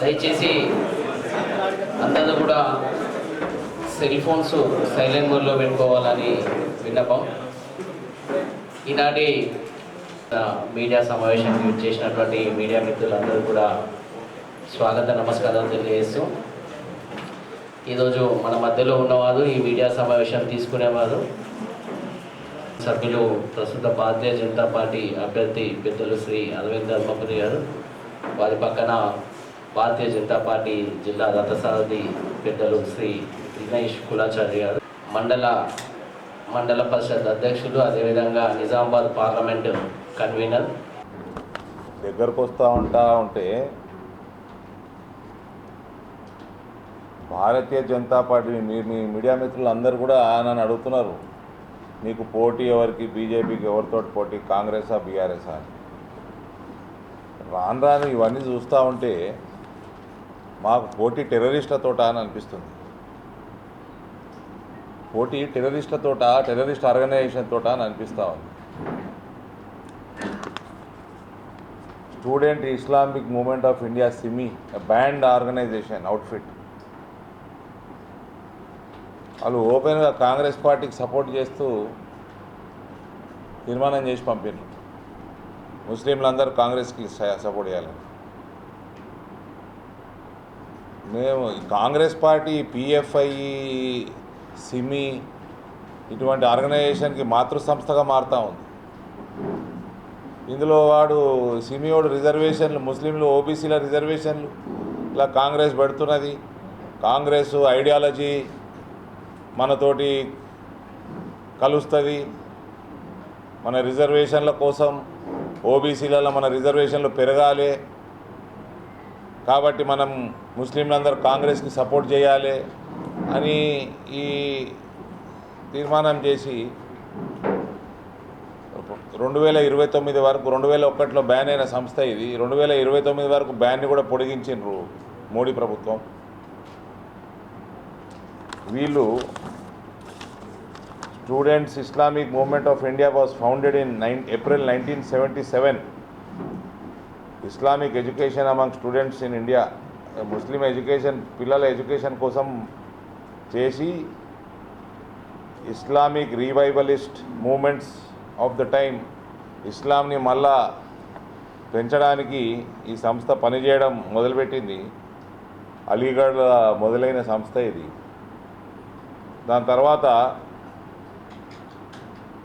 దయచేసి అందరూ కూడా సెల్ ఫోన్స్ సైలెంట్ మోడ్లో పెట్టుకోవాలని విన్నపం. ఈనాటి మీడియా సమావేశానికి యూజ్ చేసినటువంటి మీడియా మిత్రులందరూ కూడా స్వాగత నమస్కారాలు తెలియజేస్తూ ఈరోజు మన మధ్యలో ఉన్నవారు ఈ మీడియా సమావేశం తీసుకునేవారు. సభ్యులు ప్రస్తుత భారతీయ జనతా పార్టీ అభ్యర్థి పెద్దలు శ్రీ అరవింద్ ధర్మపురి గారు వారి పక్కన భారతీయ జనతా పార్టీ జిల్లా రథసారథి పెద్దలు శ్రీ దినేష్ కులాచార్య గారు. మండల మండల పరిషత్ అధ్యక్షులు అదేవిధంగా నిజామాబాద్ పార్లమెంటు కన్వీనర్. దగ్గరకు వస్తూ ఉంటా ఉంటే భారతీయ జనతా పార్టీ మీ మీ మీడియా మిత్రులు అందరూ కూడా నన్ను అడుగుతున్నారు. నీకు పోటీ ఎవరికి? బీజేపీకి ఎవరితో పోటీ? కాంగ్రెసా బీఆర్ఎస్ అని. రాను రాను ఇవన్నీ చూస్తూ ఉంటే మాకు పోటీ టెర్రరిస్టులతోట అని అనిపిస్తుంది. పోటీ టెర్రరిస్టులతోట టెర్రరిస్ట్ ఆర్గనైజేషన్ తోట అని అనిపిస్తూ ఉంది. Student Islamic movement of India SIMI banned organisation outfit. వాళ్ళు ఓపెన్గా కాంగ్రెస్ పార్టీకి సపోర్ట్ చేస్తూ తీర్మానం చేసి పంపిండ్రు ముస్లింలందరూ కాంగ్రెస్కి సపోర్ట్ చేయాలని. మేము కాంగ్రెస్ పార్టీ పిఎఫ్ఐ సిమి ఇటువంటి ఆర్గనైజేషన్కి మాతృ సంస్థగా మారుతూ ఉంది. ఇందులో వాడు సిమియోడు రిజర్వేషన్లు ముస్లింలు ఓబీసీల రిజర్వేషన్లు ఇలా కాంగ్రెస్ పెడుతున్నది. కాంగ్రెస్ ఐడియాలజీ మనతోటి కలుస్తుంది. మన రిజర్వేషన్ల కోసం ఓబీసీలలో మన రిజర్వేషన్లు పెరగాలి. కాబట్టి మనం ముస్లింలందరూ కాంగ్రెస్కి సపోర్ట్ చేయాలి అని ఈ తీర్మానం చేసి రెండు వేల ఇరవై తొమ్మిది వరకు రెండు వేల ఒకటిలో బ్యాన్ అయిన సంస్థ ఇది. రెండు వేల ఇరవై తొమ్మిది వరకు బ్యాన్ని కూడా పొడిగించిండ్రు మోడీ ప్రభుత్వం. వీళ్ళు students Islamic movement of India was founded in nine April nineteen seventy seven. Islamic education among students in India Muslim education పిల్లల ఎడ్యుకేషన్ కోసం చేసి Islamic revivalist movements of the time ఇస్లాంని మళ్ళా పెంచడానికి ఈ సంస్థ పనిచేయడం మొదలుపెట్టింది. అలీగఢ్ మొదలైన సంస్థ ఇది. దాని తర్వాత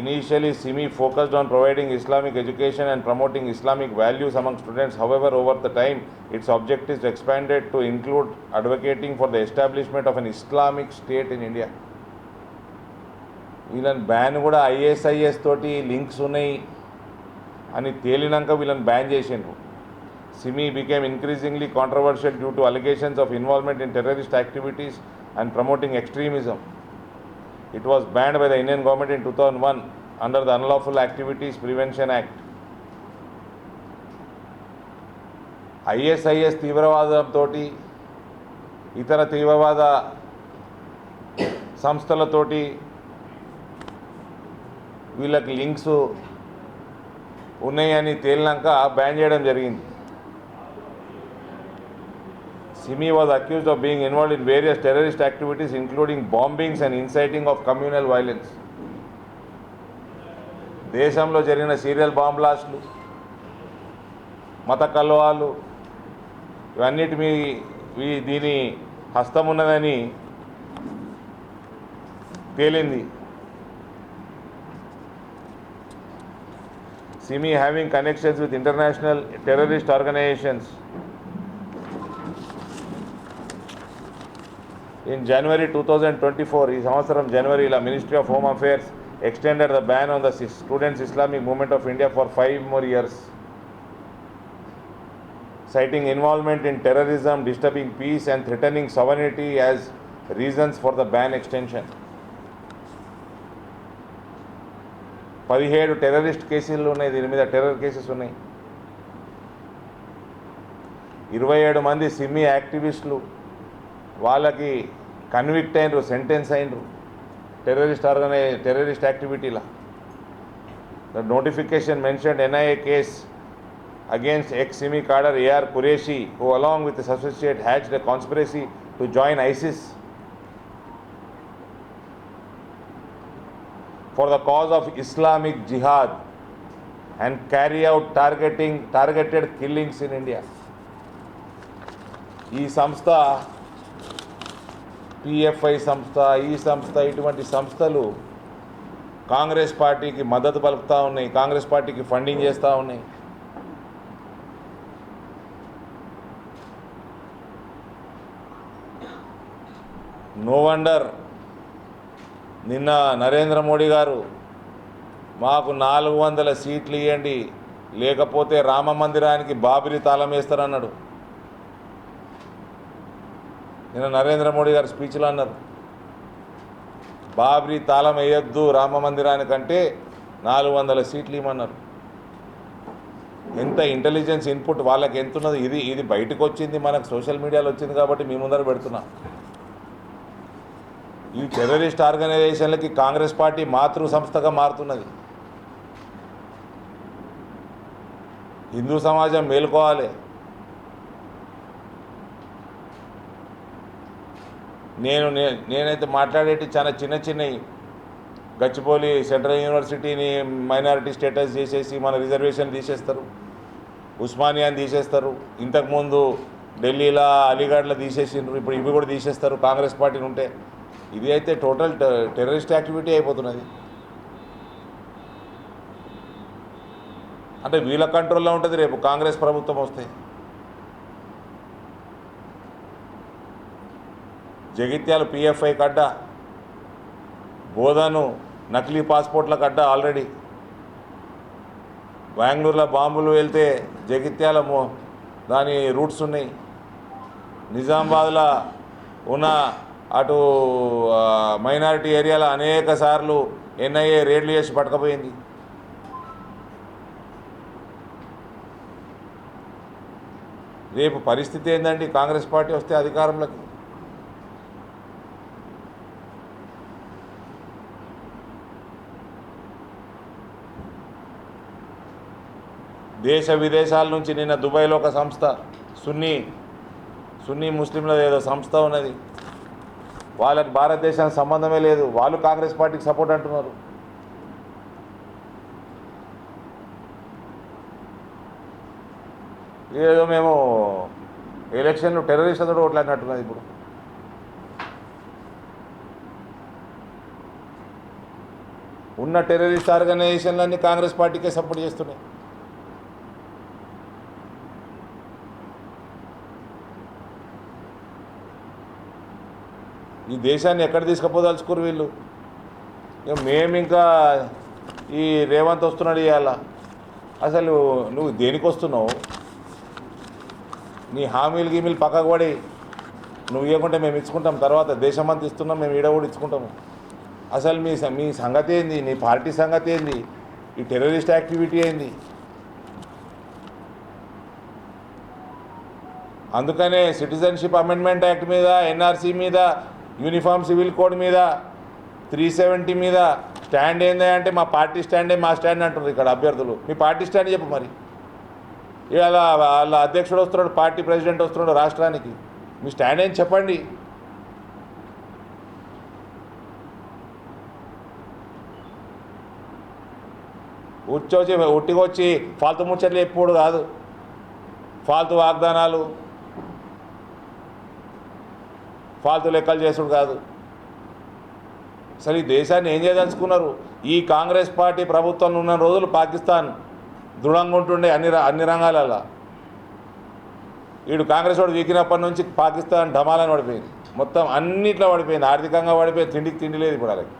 initially SIMI focused on providing Islamic education and promoting Islamic values among students however over the time its objectives expanded to include advocating for the establishment of an Islamic state in India వీళ్ళని ban కూడా ISIS తోటి links ఉన్నాయి అని తేలినాక వీళ్ళని ban చేసిండ్రు. SIMI became increasingly controversial due to allegations of involvement in terrorist activities and promoting extremism it was banned by the Indian government in two thousand one under the unlawful activities prevention act ISIS తీవ్రవాదంతో ఇతర తీవ్రవాద సంస్థలతోటి వీళ్ళకి links ఉన్నాయని తేలినాక ban చేయడం జరిగింది. SIMI was accused of being involve in various terrorist activities including bombings and inciting of communal violence దేశంలో జరిగిన serial bomb బ్లాస్ట్లు మత కలవాలు ఇవన్నిటి మీ వీ- దీని హస్తం ఉన్నదని తేలింది with international terrorist organizations in January two thousand twenty four ఈ సంవత్సరం జనవరిలో ministry of home affairs extended the ban on the students Islamic movement of India for five more years citing involvement in terrorism disturbing peace and threatening sovereignty as reasons for the ban extension పదిహేడు terrorist కేసులు ఉన్నాయి దీని మీద terror cases ఉన్నాయి. ఇరవై ఏడు మంది సిమ్మి యాక్టివిస్టులు వాళ్ళకి కన్విక్ట్ అయినరు సెంటెన్స్ అయినరు టెర్రరిస్ట్ ఆర్గనై terrorist యాక్టివిటీలా the notification mention NIA case against ex-Simi cadre A.R. Qureshi, who along with his associate hatched a conspiracy to join ISIS for the cause of Islamic Jihad and carry out targeting targeted killings in India. ఈ సంస్థ PFI సంస్థ ఈ సంస్థ ఇటువంటి సంస్థలు కాంగ్రెస్ పార్టీకి మద్దతు పలుకుతూ ఉన్నాయి కాంగ్రెస్ పార్టీకి ఫండింగ్ చేస్తూ ఉన్నాయి. నో వండర్ నిన్న నరేంద్ర మోడీ గారు మాకు నాలుగు వందల సీట్లు ఇవ్వండి లేకపోతే రామ మందిరానికి బాబిరి తాళం వేస్తారన్నాడు. నిన్న నరేంద్ర మోడీ గారు స్పీచ్లో అన్నారు. బాబ్రీ తాళం వేయొద్దు రామ మందిరానికంటే నాలుగు వందల సీట్లు ఇవ్వమన్నారు. ఎంత ఇంటెలిజెన్స్ ఇన్పుట్ వాళ్ళకి ఎంత ఉన్నది ఇది ఇది బయటకు వచ్చింది మనకు సోషల్ మీడియాలో వచ్చింది కాబట్టి మీ ముందర పెడుతున్నా. ఈ టెర్రరిస్ట్ ఆర్గనైజేషన్లకి కాంగ్రెస్ పార్టీ మాతృ సంస్థగా మారుతున్నది. హిందూ సమాజం మేలుకోవాలి. నేను నే- నేనైతే మాట్లాడేటి చాలా చిన్న చిన్నవి గచ్చిపోలి సెంట్రల్ యూనివర్సిటీని మైనారిటీ స్టేటస్ చేసేసి మన రిజర్వేషన్ తీసేస్తారు. ఉస్మానియాని తీసేస్తారు. ఇంతకుముందు ఢిల్లీలో అలీగఢ్లో తీసేసిండ్రు. ఇప్పుడు ఇవి కూడా తీసేస్తారు. కాంగ్రెస్ పార్టీని ఉంటే ఇది అయితే టోటల్ టె- టెర్రరిస్ట్ యాక్టివిటీ అయిపోతున్నది. అంటే వీళ్ళ కంట్రోల్లో ఉంటుంది రేపు కాంగ్రెస్ ప్రభుత్వం వస్తే. జగిత్యాల పిఎఫ్ఐ కడ్డ బోధను నకిలీ పాస్పోర్ట్ల కడ్డ ఆల్రెడీ. బెంగళూరులో బాంబులు వెళ్తే జగిత్యాల మో దాని రూట్స్ ఉన్నాయి. నిజామాబాద్లో ఉన్న అటు మైనారిటీ ఏరియాలో అనేక సార్లు ఎన్ఐఏ రేడ్లు చేసి పట్టకపోయింది. రేపు పరిస్థితి ఏంటండి కాంగ్రెస్ పార్టీ వస్తే అధికారంలోకి దేశ విదేశాల నుంచి నిన్న దుబాయ్లో ఒక సంస్థ సున్నీ సున్నీ ముస్లింల ఏదో సంస్థ ఉన్నది. వాళ్ళకి భారతదేశానికి సంబంధమే లేదు. వాళ్ళు కాంగ్రెస్ పార్టీకి సపోర్ట్ అంటున్నారు. ఏదో మేము ఎలక్షన్లు అందరూ ఓట్లాడినట్టున్నది ఇప్పుడు. ఉన్న టెర్రరిస్ట్ ఆర్గనైజేషన్లన్నీ కాంగ్రెస్ పార్టీకే సపోర్ట్ చేస్తున్నాయి. ఈ దేశాన్ని ఎక్కడ తీసుకుపోదలుచుకోరు వీళ్ళు? ఇక మేము ఇంకా ఈ రేవంత్ వస్తున్నాడు ఇవాళ. అసలు నువ్వు దేనికి వస్తున్నావు? నీ హామీలు గీమీలు పక్కకు పడి నువ్వు ఇవ్వకుంటే మేము ఇచ్చుకుంటాం తర్వాత దేశమంతా ఇస్తున్నాం మేము ఈడ కూడా ఇచ్చుకుంటాము. అసలు మీ మీ సంగతి ఏంది? నీ పార్టీ సంగతి ఏంది? ఈ టెర్రరిస్ట్ యాక్టివిటీ ఏంది? అందుకనే సిటిజన్షిప్ అమెండ్మెంట్ యాక్ట్ మీద ఎన్ఆర్సీ మీద యూనిఫామ్ సివిల్ కోడ్ మీద త్రీ సెవెంటీ మీద స్టాండ్ ఏంది అంటే మా పార్టీ స్టాండే మా స్టాండ్ అంటున్నారు ఇక్కడ అభ్యర్థులు. మీ పార్టీ స్టాండ్ చెప్పు మరి. ఇవాళ వాళ్ళ అధ్యక్షుడు వస్తున్నాడు పార్టీ ప్రెసిడెంట్ వస్తున్నాడు రాష్ట్రానికి. మీ స్టాండ్ ఏం చెప్పండి? ఉచ్చొచ్చి ఉట్టికొచ్చి ఫాల్తు ముచ్చట్లు ఎప్పుడు కాదు. ఫాల్తు వాగ్దానాలు ఫాల్తు లెక్కలు చేసుడు కాదు. అసలు ఈ దేశాన్ని ఏం చేయదలుచుకున్నారు? ఈ కాంగ్రెస్ పార్టీ ప్రభుత్వంలో ఉన్న రోజులు పాకిస్తాన్ దృఢంగా ఉంటుండే అన్ని అన్ని రంగాలలో. వీడు కాంగ్రెస్ వాడు వీకినప్పటి నుంచి పాకిస్తాన్ ఢమాలని పడిపోయింది. మొత్తం అన్నిట్లో పడిపోయింది. ఆర్థికంగా పడిపోయింది. తిండికి తిండి లేదు ఇప్పుడు అలాగే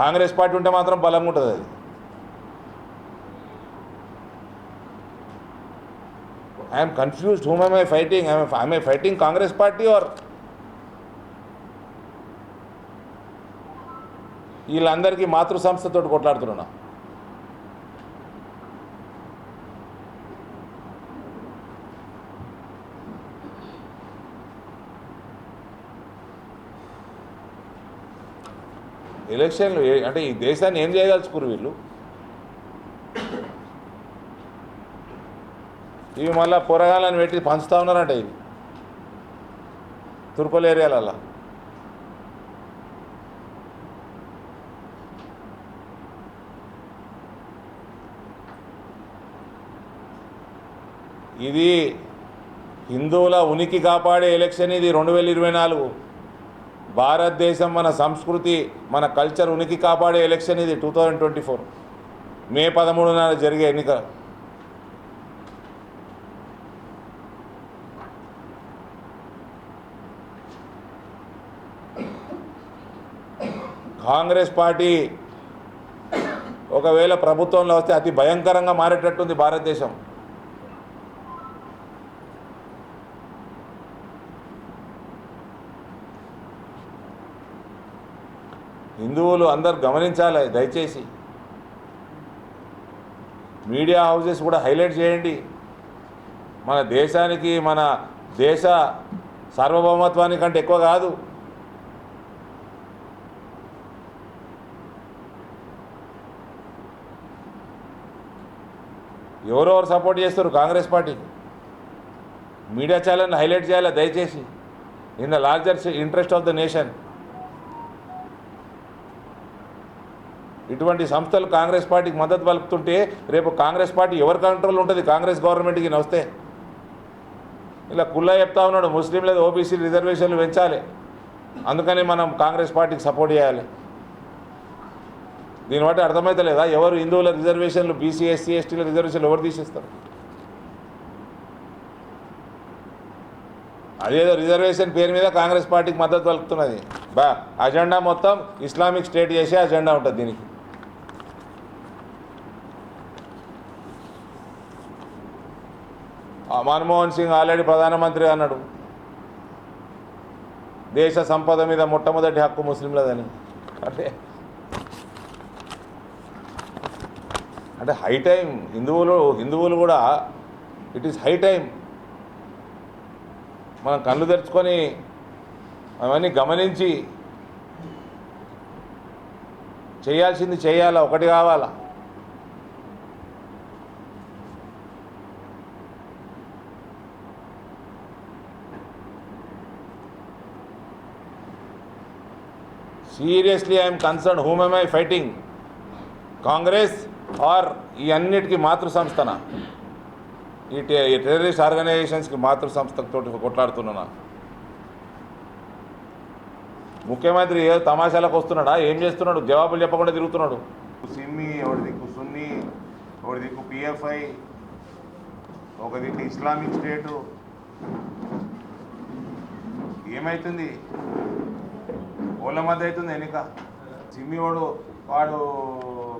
కాంగ్రెస్ పార్టీ ఉంటే మాత్రం బలంగా ఉంటుంది అది. I'm confused. Whom am I fighting? Am I fighting Congress party or వీళ్ళందరికీ మాతృ సంస్థతో కొట్లాడుతున్నా ఎలక్షన్లు అంటే ఈ దేశాన్ని ఏం చేయదలుచుకురు వీళ్ళు? ఇవి మళ్ళీ పొరగాలని పెట్టి పంచుతా ఉన్నారంట ఇది తుర్పల్ ఏరియాలలో. ఇది హిందువుల ఉనికి కాపాడే ఎలక్షన్ ఇది రెండు వేల ఇరవై నాలుగు. భారతదేశం మన సంస్కృతి మన కల్చర్ ఉనికి కాపాడే ఎలక్షన్ ఇది two thousand twenty four. May పదమూడున జరిగే ఎన్నిక. కాంగ్రెస్ పార్టీ ఒకవేళ ప్రభుత్వంలో వస్తే అతి భయంకరంగా మారేటట్టుంది భారతదేశం. హిందువులు అందరు గమనించాలి దయచేసి. మీడియా హౌసెస్ కూడా హైలైట్ చేయండి. మన దేశానికి మన దేశ సార్వభౌమత్వానికంటే ఎక్కువ కాదు. ఎవరెవరు సపోర్ట్ చేస్తారు? కాంగ్రెస్ పార్టీకి మీడియా ఛానల్ని హైలైట్ చేయాలి? దయచేసి. In the largest interest of the nation. ఇటువంటి సంస్థలు కాంగ్రెస్ పార్టీకి మద్దతు పలుకుతుంటే రేపు కాంగ్రెస్ పార్టీ ఎవరి కంట్రోల్ ఉంటుంది? కాంగ్రెస్ గవర్నమెంట్కి వస్తే ఇలా కుల్లా చెప్తా ఉన్నాడు. ముస్లిం లేదా ఓబీసీ రిజర్వేషన్లు పెంచాలి. అందుకని మనం కాంగ్రెస్ పార్టీకి సపోర్ట్ చేయాలి. దీన్ని బట్టి అర్థమవుతలేదా ఎవరు హిందువుల రిజర్వేషన్లు బీసీ ఎస్సీ ఎస్టీల రిజర్వేషన్లు ఎవరు తీసేస్తారు? అదేదో రిజర్వేషన్ పేరు మీద కాంగ్రెస్ పార్టీకి మద్దతు పలుకుతున్నది. బా అజెండా మొత్తం ఇస్లామిక్ స్టేట్ చేసే అజెండా ఉంటుంది దీనికి. మన్మోహన్ సింగ్ ఆల్రెడీ ప్రధానమంత్రి అన్నాడు. దేశ సంపద మీద మొట్టమొదటి హక్కు ముస్లింలదని. అంటే అంటే హై టైం హిందువులు హిందువులు కూడా ఇట్ ఈస్ హై టైం. మనం కళ్ళు తెరుచుకొని అవన్నీ గమనించి చేయాల్సింది చేయాలా ఒకటి కావాలా? Seriously I'm concern. Whom am I fighting Congress or ఈ అన్నిటికీ మాతృ సంస్థన ఈ టెర్రరిస్ట్ ఆర్గనైజేషన్స్కి మాతృ సంస్థతో కొట్లాడుతున్నా ముఖ్యమంత్రి ఏ తమాషాలకు వస్తున్నాడా? ఏం చేస్తున్నాడు? జవాబులు చెప్పకుండా తిరుగుతున్నాడు. సిమ్మి ఒకటి దిక్కు సున్ని ఒకటి దిక్కు పిఎఫ్ఐ ఒక దిక్కు ఇస్లామిక్ స్టేటు. ఏమవుతుంది ఓళ్ళ మధ్య అవుతుంది ఎన్నిక. సిమ్మి వాడు వాడు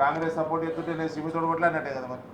కాంగ్రెస్ సపోర్ట్ చేస్తుంటే నేను సిమ్మితోడు కొట్లాడినట్టే కదా మరి.